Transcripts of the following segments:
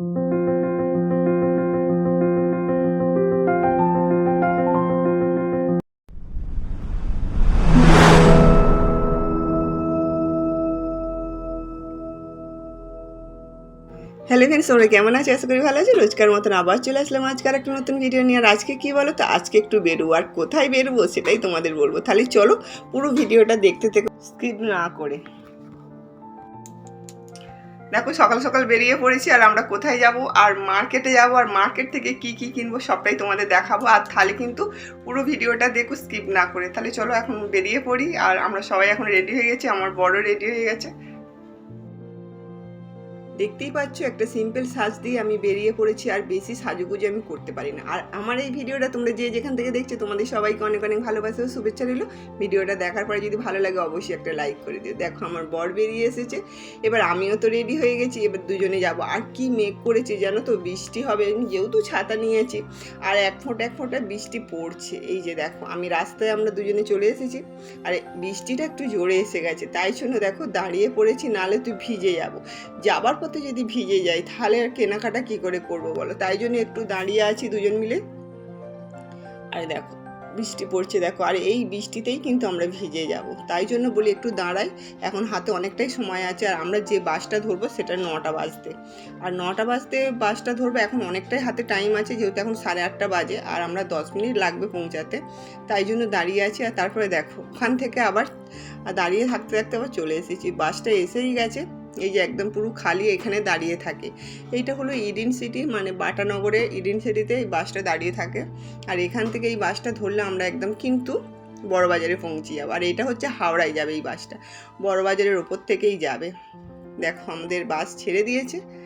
Hello friends তোমরা কেমন আছো? আশা করি ভালো আছো। রোজকার মতন আবার চলে আসলাম আজকাল একটা নতুন ভিডিও নিয়ে। আর আজকে কী বলো তো আজকে একটু বেরোবো। আর কোথায় বেরোবো সেটাই তোমাদের বলব। তাহলে চলো পুরো ভিডিওটা দেখতে থেকে। স্কিপ না করে। দেখো সকাল সকাল বেরিয়ে পড়েছি আর আমরা কোথায় যাব আর মার্কেটে যাব আর মার্কেট থেকে কি কি কিনবো সবটাই তোমাদের দেখাবো। আর তাহলে কিন্তু পুরো ভিডিওটা দেখো স্কিপ না করে। তাহলে চলো এখন বেরিয়ে পড়ি আর আমরা সবাই এখন রেডি হয়ে গেছি। আমার বড় রেডি হয়ে গেছে। দেখতেই পাচ্ছ, একটা সিম্পল সাজ দিয়ে আমি বেরিয়ে পড়েছি, আর বেশি সাজুগুজু আমি করতে পারি না। আর আমার এই ভিডিওটা তোমরা যে যেখান থেকে দেখছ, তোমাদের সবাইকে অনেক অনেক ভালোবাসা ও শুভেচ্ছা রইল। ভিডিওটা দেখার পরে যদি ভালো লাগে, অবশ্যই একটা লাইক করে দিও। দেখো, আমার বর বেরিয়ে এসেছে। এবার আমিও তো রেডি হয়ে গেছি, এবার দুজনে যাব। আর কি মেঘ করেছে জানো তো? বৃষ্টি হবে যেহেতু ছাতা নিয়েছি আর এক ফোঁটা এক ফোঁটা বৃষ্টি পড়ছে। এই যে দেখো, আমি রাস্তায় আমরা দুজনে চলে এসেছি, আর বৃষ্টিটা একটু জোরে এসে গেছে। তাই জন্য দেখো, দাঁড়িয়ে পড়েছি নালে তুই ভিজে যাব। যাবার পথে যদি ভিজে যাই, তাহলে আর কেনাকাটা কি করে করব বলো? তাই জন্য একটু দাঁড়িয়ে আছি দুজন মিলে। আর দেখো, বৃষ্টি পড়ছে দেখো, আর এই বৃষ্টিতেই কিন্তু আমরা ভিজে যাব। তাই জন্য বলি একটু দাঁড়াই, এখন হাতে অনেকটাই সময় আছে, আর আমরা যে বাসটা ধরবো সেটা নটা বাজতে। আর নটা বাজতে বাসটা ধরবো, এখন অনেকটাই হাতে টাইম আছে, যেহেতু এখন সাড়ে আটটা বাজে, আর আমরা দশ মিনিট লাগবে পৌঁছাতে। তাই জন্য দাঁড়িয়ে আছি, আর তারপরে দেখো, ওখান থেকে আবার দাঁড়িয়ে থাকতে থাকতে আবার চলে এসেছি। বাসটা এসেই গেছে এই যে একদম পুরো খালি এখানে দাঁড়িয়ে থাকে। এইটা হলো ইডেন সিটি মানে বাটানগরে ইডেন সিটিতে এই বাসটা দাঁড়িয়ে থাকে। আর এখান থেকে এই বাসটা ধরলে আমরা একদম কিন্তু বড়বাজারে পৌঁছে যাব। আর এটা হচ্ছে হাওড়ায় যাবে এই বাসটা। বড়বাজারের ওপর থেকেই যাবে। দেখো আমাদের বাস ছেড়ে দিয়েছে।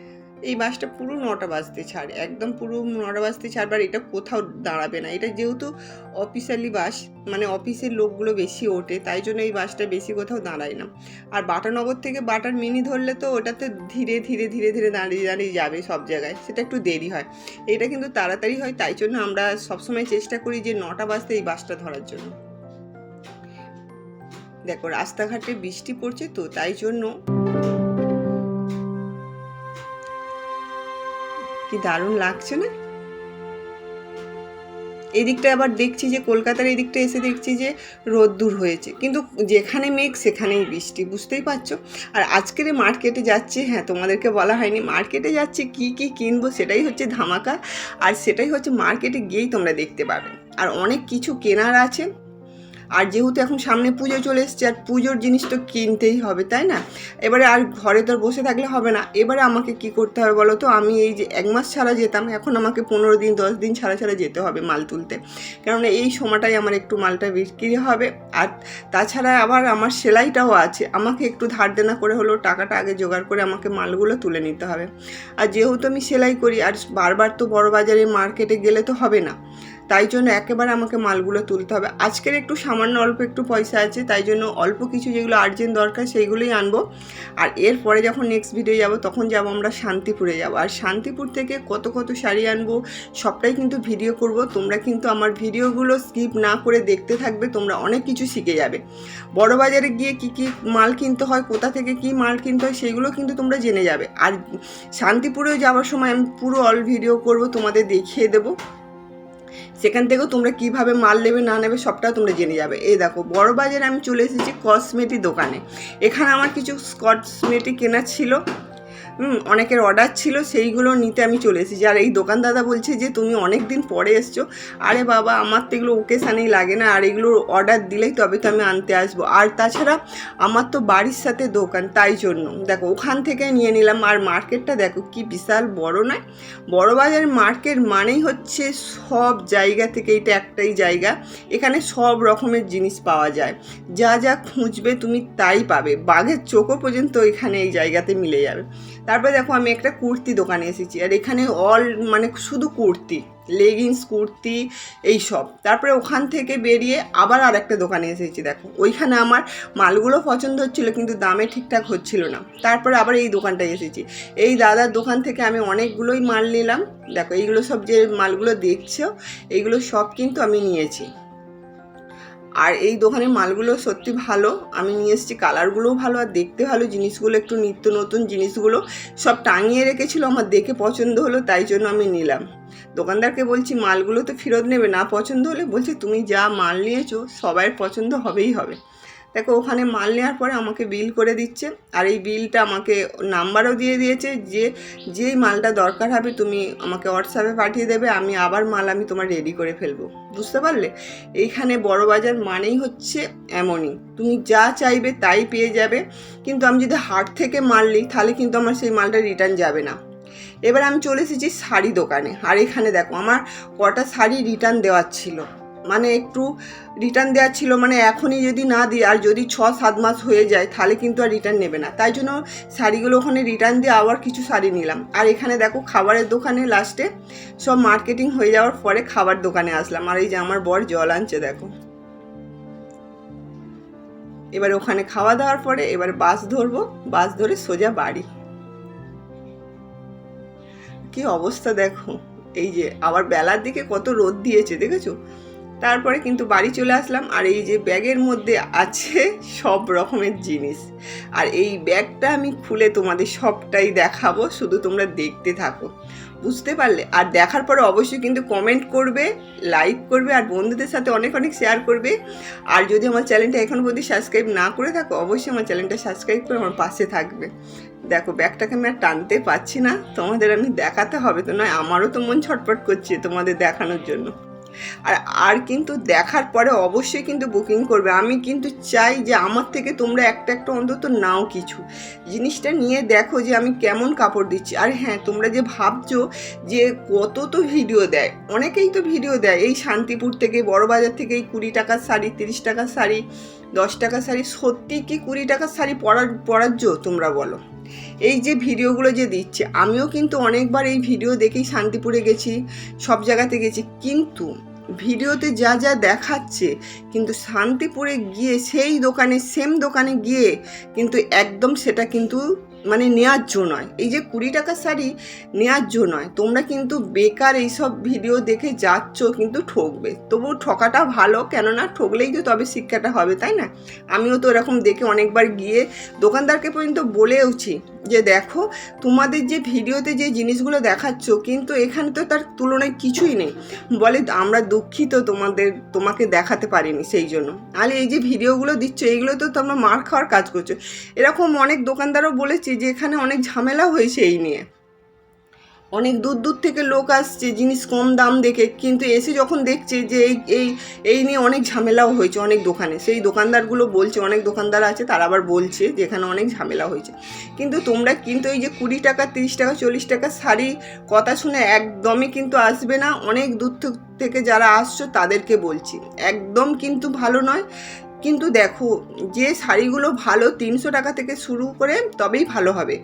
এই বাসটা পুরো নটা বাজতে ছাড়, একদম পুরো নটা বাজতে ছাড়বে আর এটা কোথাও দাঁড়াবে না। এটা যেহেতু অফিসিয়ালি বাস মানে অফিসের লোকগুলো বেশি ওঠে, তাই জন্য এই বাসটা বেশি কোথাও দাঁড়ায় না। আর বাটানগর থেকে বাটার মিনি ধরলে তো ওটাতে ধীরে ধীরে ধীরে ধীরে দাঁড়িয়ে দাঁড়িয়ে যাবে সব জায়গায়, সেটা একটু দেরি হয়। এটা কিন্তু তাড়াতাড়ি হয়, তাই জন্য আমরা সবসময় চেষ্টা করি যে নটা বাজতে এই বাসটা ধরার জন্য। দেখো, রাস্তাঘাটে বৃষ্টি পড়ছে তো, তাই জন্য কি দারুণ লাগছে না? এদিকটা আবার দেখছি যে, কলকাতার এদিকটা এসে দেখছি যে রোদ্দুর হয়েছে। কিন্তু যেখানে মেঘ, সেখানেই বৃষ্টি, বুঝতেই পারছ? আর আজকের মার্কেটে যাচ্ছি হ্যাঁ তোমাদেরকে বলা হয়নি। মার্কেটে যাচ্ছি, কি কি কিনবো সেটাই হচ্ছে ধামাকা। আর সেটাই হচ্ছে মার্কেটে গিয়েই তোমরা দেখতে পাবে। আর অনেক কিছু কেনার আছে। আর যেহেতু এখন সামনে পুজো চলে এসছে, আর পুজোর জিনিস তো কিনতেই হবে, তাই না? এবারে আর ঘরে তো বসে থাকলে হবে না। এবারে আমাকে কি করতে হবে বলো তো? আমি এই যে এক মাস ছাড়া যেতাম, এখন আমাকে পনেরো দিন, দশ দিন ছাড়া ছাড়া যেতে হবে মাল তুলতে। কেননা এই সময়টাই আমার একটু মালটা বিক্রি হবে। আর তাছাড়া আবার আমার সেলাইটাও আছে। আমাকে একটু ধার দেনা করে হলেও টাকাটা আগে জোগাড় করে আমাকে মালগুলো তুলে নিতে হবে। আর যেহেতু আমি সেলাই করি, আর বারবার তো বড় বাজারে মার্কেটে গেলে তো হবে না। তাই জন্য একেবারে আমাকে মালগুলো তুলতে হবে। আজকের একটু সামান্য অল্প একটু পয়সা আছে, তাই জন্য অল্প কিছু যেগুলো আর্জেন্ট দরকার সেইগুলোই আনব। আর এরপরে যখন নেক্সট ভিডিও যাব, তখন যাব আমরা শান্তিপুরে যাব। আর শান্তিপুর থেকে কত কত শাড়ি আনব, সবটাই কিন্তু ভিডিও করব। তোমরা কিন্তু আমার ভিডিওগুলো স্কিপ না করে দেখতে থাকবে, তোমরা অনেক কিছু শিখে যাবে। বড় বাজারে গিয়ে কি কি মাল কিনতে হয়, কোথা থেকে কি মাল কিনতে হয়, সেগুলো কিন্তু তোমরা জেনে যাবে। আর শান্তিপুরেও যাওয়ার সময় আমি পুরো অল ভিডিও করব, তোমাদের দেখিয়ে দেবো। সেখান থেকেও তোমরা কীভাবে মাল নেবে, না নেবে সবটা তোমরা জেনে যাবে। এই দেখো, বড় বাজারে আমি চলে এসেছি কসমেটিক দোকানে। এখানে আমার কিছু কসমেটিক কেনার ছিল। অনেকের অর্ডার ছিল, সেইগুলো নিতে আমি চলে এসেছি। আর এই দোকান দাদা বলছে যে, তুমি অনেক দিন পরে এসছো। আরে বাবা, আমার তো এগুলো ওকেশানেই লাগে না, আর এগুলো অর্ডার দিলেই তবে তো আমি আনতে আসব। আর তাছাড়া আমার তো বাড়ির সাথে দোকান, তাই জন্য। দেখো, ওখান থেকে নিয়ে নিলাম। আর মার্কেটটা দেখো, কি বিশাল বড় নয়? বড় বাজার মার্কেট মানেই হচ্ছে সব জায়গা থেকে এটা একটাই জায়গা। এখানে সব রকমের জিনিস পাওয়া যায়। যা যা খুঁজবে তুমি তাই পাবে। বাঘের চোখও পর্যন্ত এখানে এই জায়গাতে মিলে যাবে। তারপরে দেখো আমি একটা কুর্তি দোকানে এসেছি, আর এখানে অল মানে শুধু কুর্তি লেগিংস কুর্তি, এই সব। তারপরে ওখান থেকে বেরিয়ে আবার আর একটা দোকানে এসেছি, দেখো। ওইখানে আমার মালগুলো পছন্দ হচ্ছিল, কিন্তু দামে ঠিকঠাক হচ্ছিল না। তারপরে আবার এই দোকানটায় এসেছি। এই দাদার দোকান থেকে আমি অনেকগুলোই মাল নিলাম। দেখো, এইগুলো সব যে মালগুলো দেখছ, এইগুলো সব কিন্তু আমি নিয়েছি। আর এই দোকানের মালগুলো সত্যি ভালো। আমি নিয়ে এসেছি, কালারগুলোও ভালো আর দেখতে ভালো। জিনিসগুলো একটু নিত্য নতুন জিনিসগুলো সব টাঙিয়ে রেখেছিল, আমার দেখে পছন্দ হলো, তাই জন্য আমি নিলাম। দোকানদারকে বলছি, মালগুলো তো ফেরত নেবে, না পছন্দ হলে? বলছে, তুমি যা মাল নিয়েছো সবাই পছন্দ হবেই হবে। দেখো, ওখানে মাল নেওয়ার পরে আমাকে বিল করে দিচ্ছে। আর এই বিলটা আমাকে নাম্বারও দিয়ে দিয়েছে যে, যেই মালটা দরকার হবে তুমি আমাকে হোয়াটসঅ্যাপে পাঠিয়ে দেবে, আমি আবার মাল আমি তোমার রেডি করে ফেলব। বুঝতে পারলে? এইখানে বড় বাজার মানেই হচ্ছে এমনই। তুমি যা চাইবে তাই পেয়ে যাবে। কিন্তু আমি যদি হাট থেকে মাল নিই, তাহলে কিন্তু আমার সেই মালটা রিটার্ন যাবে না। এবার আমি চলে এসেছি শাড়ি দোকানে। আর এখানে দেখো, আমার কটা শাড়ি রিটার্ন দেওয়ার ছিল। মানে একটু রিটার্ন দেওয়ার ছিল মানে এখনই যদি না দিই, আর যদি ছ, সাত মাস হয়ে যায়, তাহলে কিন্তু আর রিটার্ন নেবে না। তাই জন্য শাড়িগুলো ওখানে রিটার্ন দিয়ে আবার কিছু শাড়ি নিলাম। আর এখানে দেখো খাবারের দোকানে লাস্টে সব মার্কেটিং হয়ে যাওয়ার পরে খাবার দোকানে আসলাম। আর এই যে আমার বর জল আনছে, দেখো। এবার ওখানে খাওয়া দাওয়ার পরে এবার বাস ধরবো। বাস ধরে সোজা বাড়ি। কি অবস্থা দেখো। এই যে আবার বেলার দিকে কত রোদ দিয়েছে, দেখেছ? তারপরে কিন্তু বাড়ি চলে আসলাম আর এই যে ব্যাগের মধ্যে আছে সব রকমের জিনিস। আর এই ব্যাগটা আমি খুলে তোমাদের সবটাই দেখাবো, শুধু তোমরা দেখতে থাকো। বুঝতে পারলে? আর দেখার পরে অবশ্যই কিন্তু কমেন্ট করবে লাইক করবে আর বন্ধুদের সাথে অনেক অনেক শেয়ার করবে। আর যদি আমার চ্যানেলটা এখন পর্যন্ত সাবস্ক্রাইব না করে থাকো, অবশ্যই আমার চ্যানেলটা সাবস্ক্রাইব করে আমার পাশে থাকবে। দেখো, ব্যাগটাকে আমি আর টানতে পারছি না। তোমাদের আমি দেখাতে হবে তো, নয়, আমারও তো মন ছটপট করছে তোমাদের দেখানোর জন্য। আর আর কিন্তু দেখার পরে অবশ্যই কিন্তু বুকিং করবে। আমি কিন্তু চাই যে আমার থেকে তোমরা একটা একটা অন্তত নাও কিছু। জিনিসটা নিয়ে দেখো যে আমি কেমন কাপড় দিচ্ছি। আর হ্যাঁ তোমরা যে ভাবছ যে কত তো ভিডিও দেয়, অনেকেই তো ভিডিও দেয়। এই শান্তিপুর থেকে, বড়বাজার থেকে এই কুড়ি টাকার শাড়ি, তিরিশ টাকার শাড়ি দশ টাকা শাড়ি, সত্যি কি কুড়ি টাকার শাড়ি পরার পরার জো তোমরা বলো? এই যে ভিডিওগুলো যে দিচ্ছে, আমিও কিন্তু অনেকবার এই ভিডিও দেখেই শান্তিপুরে গেছি, সব জায়গাতে গেছি, কিন্তু ভিডিওতে যা যা দেখাচ্ছে, কিন্তু শান্তিপুরে গিয়ে সেই দোকানে সেম দোকানে গিয়ে কিন্তু একদম সেটা কিন্তু মানে ন্যায্য নয়। এই যে কুড়ি টাকার শাড়ি ন্যায্য নয়। তোমরা কিন্তু বেকার এইসব ভিডিও দেখে যাচ্ছ, কিন্তু ঠকবে। তবু ঠকাটা ভালো, কেননা ঠকলেই তো তবে শিক্ষাটা হবে, তাই না? আমিও তো এরকম দেখে অনেকবার গিয়ে দোকানদারকে পর্যন্ত বলেওছি। যে দেখো, তোমাদের যে ভিডিওতে যে জিনিসগুলো দেখাচ্ছ, কিন্তু এখানে তো তার তুলনায় কিছুই নেই। বলে আমরা দুঃখিত তোমাদের, তোমাকে দেখাতে পারিনি সেই জন্য। আর এই যে ভিডিওগুলো দিচ্ছ এইগুলো তো তোমরা মার খাওয়ার কাজ করছ। এরকম অনেক দোকানদারও বলেছি যে এখানে অনেক ঝামেলা হয়েছে এই নিয়ে। অনেক দূর দূর থেকে লোক আসছে, জিনিস কম দাম দেখে। কিন্তু এসে যখন দেখছে যে এই এই এই নিয়ে অনেক ঝামেলাও হয়েছে অনেক দোকানে। সেই দোকানদারগুলো বলছে, অনেক দোকানদার আছে, তারা আবার বলছে যে এখানে অনেক ঝামেলা হয়েছে। কিন্তু তোমরা কিন্তু এই যে কুড়ি টাকা, তিরিশ টাকা, চল্লিশ টাকা শাড়ি কথা শুনে একদমই কিন্তু আসবে না। অনেক দূর থেকে যারা আসছো তাদেরকে বলছি, একদম কিন্তু ভালো নয়। কিন্তু দেখো, যে শাড়িগুলো ভালো তিনশো টাকা থেকে শুরু করে তবেই ভালো হবে।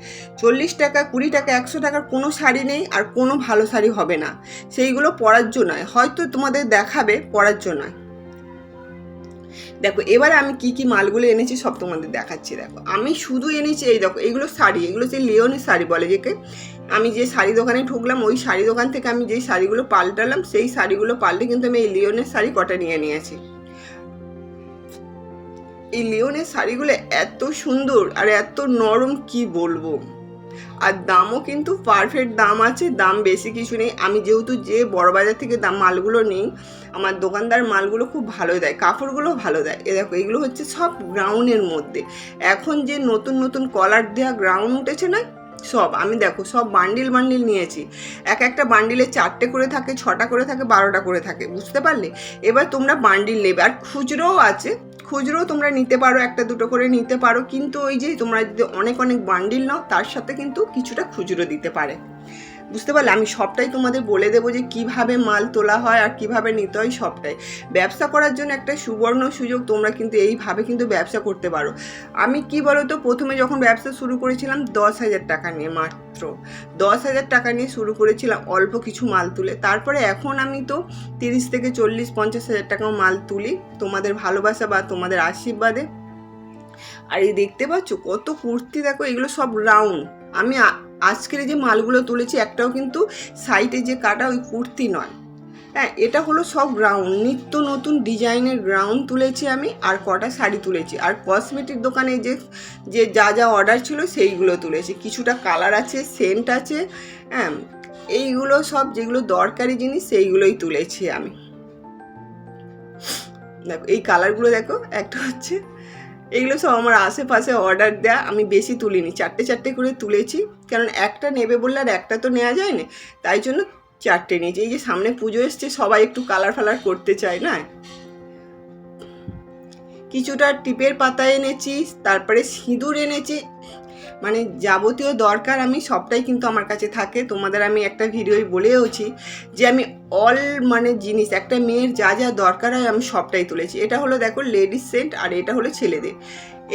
চল্লিশ টাকা, কুড়ি টাকা, একশো টাকার কোনো শাড়ি নেই আর কোনো ভালো শাড়ি হবে না। সেইগুলো পরার জন্য হয়তো তোমাদের দেখাবে, পরার জন্য দেখো, এবারে আমি কি কি মালগুলো এনেছি সব তোমাদের দেখাচ্ছি, দেখো। আমি শুধু এনেছি এই দেখো, এগুলো শাড়ি, এগুলো হচ্ছে লিওনের শাড়ি বলে যেকে। আমি যে শাড়ি দোকানে ঢুকলাম, ওই শাড়ি দোকান থেকে আমি যেই শাড়িগুলো পাল্টালাম, সেই শাড়িগুলো পাল্টে কিন্তু আমি এই লিওনের শাড়ি কটা নিয়ে নিয়েছি। এই লিওনের শাড়িগুলো এত সুন্দর আর এত নরম, কি বলব? আর দামও কিন্তু পারফেক্ট দাম আছে, দাম বেশি কিছু নেই। আমি যেহেতু যে বড় বাজার থেকে দাম, মালগুলো নিই, আমার দোকানদার মালগুলো খুব ভালো দেয় কাপড়গুলো ভালো দেয়। এ দেখো, এগুলো হচ্ছে সব গ্রাউন্ডের মধ্যে। এখন যে নতুন নতুন কলার দেওয়া গ্রাউন্ড উঠেছে না, সব, আমি দেখো, সব বান্ডিল বান্ডিল নিয়েছি। এক একটা বান্ডিলে চারটে করে থাকে, ছটা করে থাকে, বারোটা করে থাকে, বুঝতে পারলে? এবার তোমরা বান্ডিল নেবে। আর খুচরোও আছে খুচরো তোমরা নিতে পারো, একটা দুটো করে নিতে পারো, কিন্তু ওই যে তোমরা যদি অনেক অনেক বান্ডিল নাও, তার সাথে কিন্তু কিছুটা খুচরো দিতে পারে। বুঝতে পারলে? আমি সবটাই তোমাদের বলে দেবো যে কীভাবে মাল তোলা হয় আর কীভাবে নিতে হয় সবটাই। ব্যবসা করার জন্য একটা সুবর্ণ সুযোগ তোমরা কিন্তু এইভাবে কিন্তু ব্যবসা করতে পারো। আমি কি বলো তো প্রথমে যখন ব্যবসা শুরু করেছিলাম দশ হাজার টাকা নিয়ে মাত্র। দশ হাজার টাকা নিয়ে শুরু করেছিলাম অল্প কিছু মাল তুলে। তারপরে এখন আমি তো তিরিশ থেকে চল্লিশ, পঞ্চাশ হাজার টাকাও মাল তুলি তোমাদের ভালোবাসা বা তোমাদের আশীর্বাদে। আর এই দেখতে পাচ্ছ কত কুর্তি দেখো, এগুলো সব রাউন্ড। আমি আজকের যে মালগুলো তুলেছি, একটাও কিন্তু সাইডে যে কাটা ওই কুর্তি নয়। হ্যাঁ এটা হলো সব গ্রাউন্ড নিত্য নতুন ডিজাইনের গ্রাউন্ড তুলেছি আমি, আর কটা শাড়ি তুলেছি। আর কসমেটিক দোকানে যে যে যা যা অর্ডার ছিল সেইগুলো তুলেছি। কিছুটা কালার আছে সেন্ট আছে হ্যাঁ এইগুলো সব যেগুলো দরকারি জিনিস সেইগুলোই তুলেছি আমি। দেখো, এই কালারগুলো দেখো, একটা হচ্ছে এগুলো সব আমার আশেপাশে অর্ডার দেয়া, আমি বেশি তুলিনি। চারটে চারটে করে তুলেছি, কারণ একটা নেবে বললে আর একটা তো নেওয়া যায় না তাই জন্য চারটে নিয়েছি। এই যে সামনে পুজো এসছে, সবাই একটু কালার ফালার করতে চায় না? কিছুটা টিপের পাতা এনেছি, তারপরে সিঁদুর এনেছি মানে যাবতীয় দরকার আমি সবটাই কিন্তু আমার কাছে থাকে। তোমাদের আমি একটা ভিডিওই বলেওছি যে আমি অল মানে জিনিস, একটা মেয়ের যা যা দরকার হয় আমি সবটাই তুলেছি। এটা হলো দেখো লেডিস সেন্ট আর এটা হলো ছেলেদের।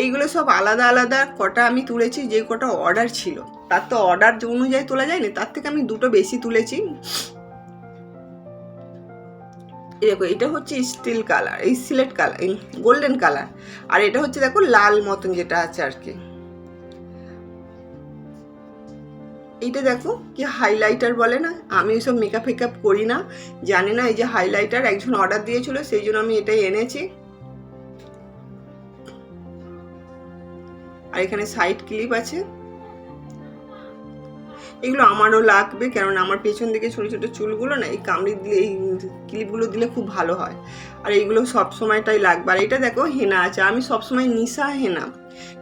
এইগুলো সব আলাদা আলাদা কটা আমি তুলেছি, যে কটা অর্ডার ছিল। তার তো অর্ডার অনুযায়ী তোলা যায় না তার থেকে আমি দুটো বেশি তুলেছি। দেখো, এটা হচ্ছে স্টিল কালার এই সিলেট কালার গোল্ডেন কালার আর এটা হচ্ছে দেখো লাল মতন যেটা আছে আর কি। এইটা দেখো কি হাইলাইটার বলে না? আমি ওইসব মেকআপ ফেকআপ করি না। জানি না এই যে হাইলাইটার একজন অর্ডার দিয়েছিল, সেই জন্য আমি এটাই এনেছি। আর এখানে সাইড ক্লিপ আছে। এগুলো আমারও লাগবে কারণ আমার পেছন দিকে ছোটো ছোটো চুলগুলো না, এই কামড়ি দিলে এই ক্লিপগুলো দিলে খুব ভালো হয়। আর এইগুলো সব সময়টাই লাগবে। আর এটা দেখো হেনা আছে। আমি সবসময় নিশা হেনা।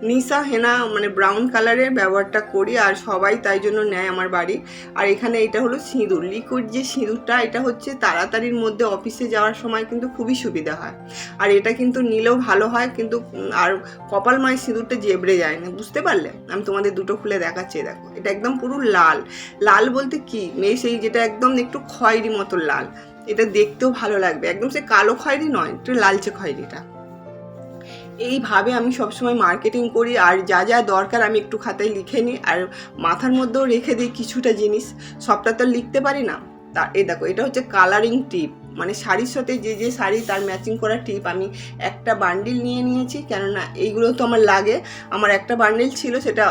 নিশা হেনা মানে ব্রাউন কালারের ব্যবহারটা করি আর সবাই তাই জন্য নেয় আমার বাড়ি আর এখানে এটা হলো সিঁদুর। লিকুইড যে সিঁদুরটা, এটা হচ্ছে তাড়াতাড়ির মধ্যে অফিসে যাওয়ার সময় কিন্তু খুবই সুবিধা হয়। আর এটা কিন্তু নিলেও ভালো হয়, কিন্তু আর কপাল মায়ের সিঁদুরটা জেবড়ে যায় না। বুঝতে পারলে? আমি তোমাদের দুটো খুলে দেখাচ্ছি দেখো। এটা একদম পুরো লাল। লাল বলতে কি? মেয়ে সেই যেটা একদম একটু খয়েরি মতো লাল। এটা দেখতেও ভালো লাগবে। একদম সে কালো খয়েরি নয়, একটু লালচে খয়েরিটা। এইভাবে আমি সবসময় মার্কেটিং করি আর যা যা দরকার আমি একটু খাতায় লিখে নিই আর মাথার মধ্যেও রেখে দিই কিছুটা জিনিস। সবটা তো লিখতে পারি না। তা এ দেখো, এটা হচ্ছে কালারিং টিপ মানে শাড়ির সাথে যে যে শাড়ি তার ম্যাচিং করা টিপ আমি একটা বান্ডিল নিয়ে নিয়েছি, কেননা এইগুলো তো আমার লাগে। আমার একটা বান্ডিল ছিল, সেটা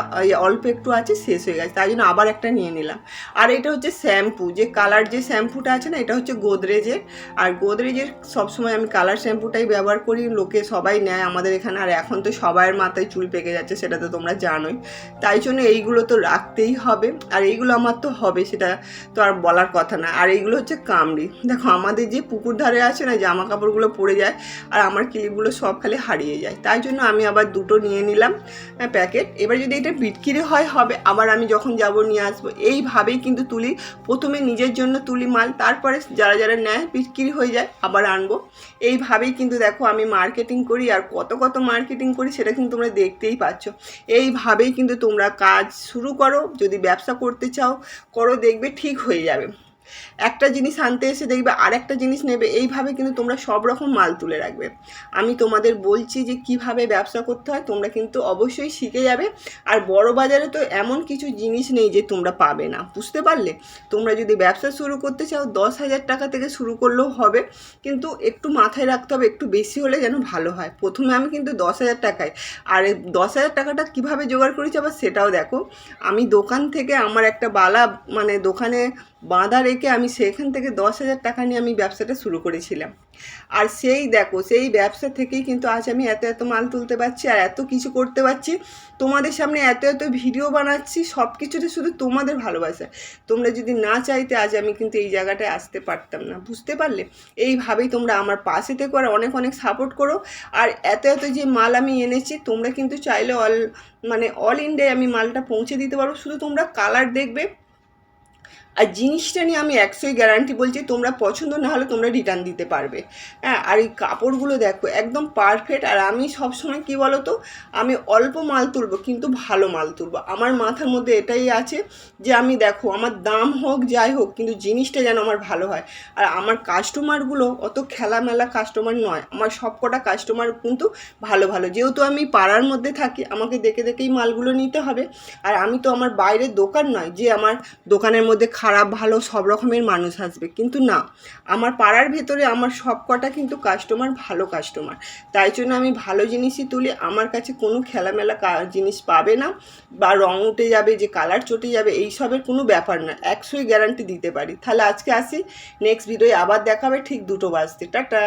অল্প একটু আছে, শেষ হয়ে গেছে। তাই জন্য আবার একটা নিয়ে নিলাম। আর এটা হচ্ছে শ্যাম্পু যে কালার যে শ্যাম্পুটা আছে না, এটা হচ্ছে গোদরেজের। আর গোদরেজের সবসময় আমি কালার শ্যাম্পুটাই ব্যবহার করি, লোকে সবাই নেয় আমাদের এখানে। আর এখন তো সবার মাথায় চুল পেকে যাচ্ছে, সেটা তো তোমরা জানোই। তাই জন্য এইগুলো তো রাখতেই হবে। আর এইগুলো আমার তো হবে, সেটা তো আর বলার কথা না। আর এইগুলো হচ্ছে কামড়ি। দেখো, আমাদের যে পুকুর ধারে আছে না জামা কাপড়গুলো পড়ে যায় আর আমার ক্লিপগুলো সব খালি হারিয়ে যায়। তাই জন্য আমি আবার দুটো নিয়ে নিলাম প্যাকেট। এবার যদি এটা বিটকিরি হয়, হবে। আবার আমি যখন যাব নিয়ে আসব। এইভাবেই কিন্তু তুলি। প্রথমে নিজের জন্য তুলি মাল, তারপরে যারা যারা নেয়, বিক্রি হয়ে যায়, আবার আনব। এইভাবেই কিন্তু দেখো আমি মার্কেটিং করি আর কত কত মার্কেটিং করি সেটা কিন্তু তোমরা দেখতেই পাচ্ছ। এইভাবেই কিন্তু তোমরা কাজ শুরু করো। যদি ব্যবসা করতে চাও, করো, দেখবে ঠিক হয়ে যাবে। একটা জিনিস আনতে এসে দেখবে আর একটা জিনিস নেবে, এইভাবে কিন্তু তোমরা সব রকম মাল তুলে রাখবে। আমি তোমাদের বলছি যে কীভাবে ব্যবসা করতে হয়, তোমরা কিন্তু অবশ্যই শিখে যাবে। আর বড় বাজারে তো এমন কিছু জিনিস নেই যে তোমরা পাবে না, বুঝতে পারলে? তোমরা যদি ব্যবসা শুরু করতে চাও, দশ হাজার টাকা থেকে শুরু করলেও হবে, কিন্তু একটু মাথায় রাখতে হবে, একটু বেশি হলে যেন ভালো হয়। প্রথমে আমি কিন্তু দশ হাজার টাকায়, আর দশ হাজার টাকাটা কীভাবে জোগাড় করেছি আবার সেটাও দেখো। আমি দোকান থেকে আমার একটা বালা মানে দোকানে বাঁধা রেখে আমি সেখান থেকে দশ হাজার টাকা নিয়ে আমি ব্যবসাটা শুরু করেছিলাম। আর সেই দেখো, সেই ব্যবসা থেকেই কিন্তু আজ আমি এত এত মাল তুলতে পারছি আর এত কিছু করতে পারছি। তোমাদের সামনে এত এত ভিডিও বানাচ্ছি, সব কিছুতে শুধু তোমাদের ভালোবাসা। তোমরা যদি না চাইতে আজ আমি কিন্তু এই জায়গাটায় আসতে পারতাম না, বুঝতে পারলে? এইভাবেই তোমরা আমার পাশে থেকে আর অনেক অনেক সাপোর্ট করো। আর এত এত যে মাল আমি এনেছি, তোমরা কিন্তু চাইলে অল মানে অল ইন্ডিয়ায় আমি মালটা পৌঁছে দিতে পারব শুধু তোমরা কালার দেখবে আর জিনিসটা নিয়ে আমি একশোই গ্যারান্টি বলছি, তোমরা পছন্দ না হলে তোমরা রিটার্ন দিতে পারবে। হ্যাঁ আর এই কাপড়গুলো দেখো, একদম পারফেক্ট আর আমি সবসময় কী বলো তো আমি অল্প মাল তুলবো, কিন্তু ভালো মাল তুলবো। আমার মাথার মধ্যে এটাই আছে যে, আমি দেখো, আমার দাম হোক, যাই হোক, কিন্তু জিনিসটা যেন আমার ভালো হয়। আর আমার কাস্টমারগুলো অত খেলামেলা কাস্টমার নয়, আমার সব কটা কাস্টমার কিন্তু ভালো ভালো। যেহেতু আমি পাড়ার মধ্যে থাকি, আমাকে দেখে দেখেই মালগুলো নিতে হবে। আর আমি তো আমার বাইরের দোকান নয়, যে আমার দোকানের মধ্যে খারাপ, ভালো, সব রকমের মানুষ আসবে। কিন্তু না, আমার পাড়ার ভেতরে আমার সব কটা কিন্তু কাস্টমার ভালো কাস্টমার তাই জন্য আমি ভালো জিনিসই তুলি। আমার কাছে কোনো খেলামেলা জিনিস পাবে না বা রং উঠে যাবে, যে কালার চটে যাবে, এইসবের কোনো ব্যাপার না। একশোই গ্যারান্টি দিতে পারি। তাহলে আজকে আসি নেক্সট ভিডিওয়ে আবার দেখাবে। ঠিক দুটো বাজতে। টাটা!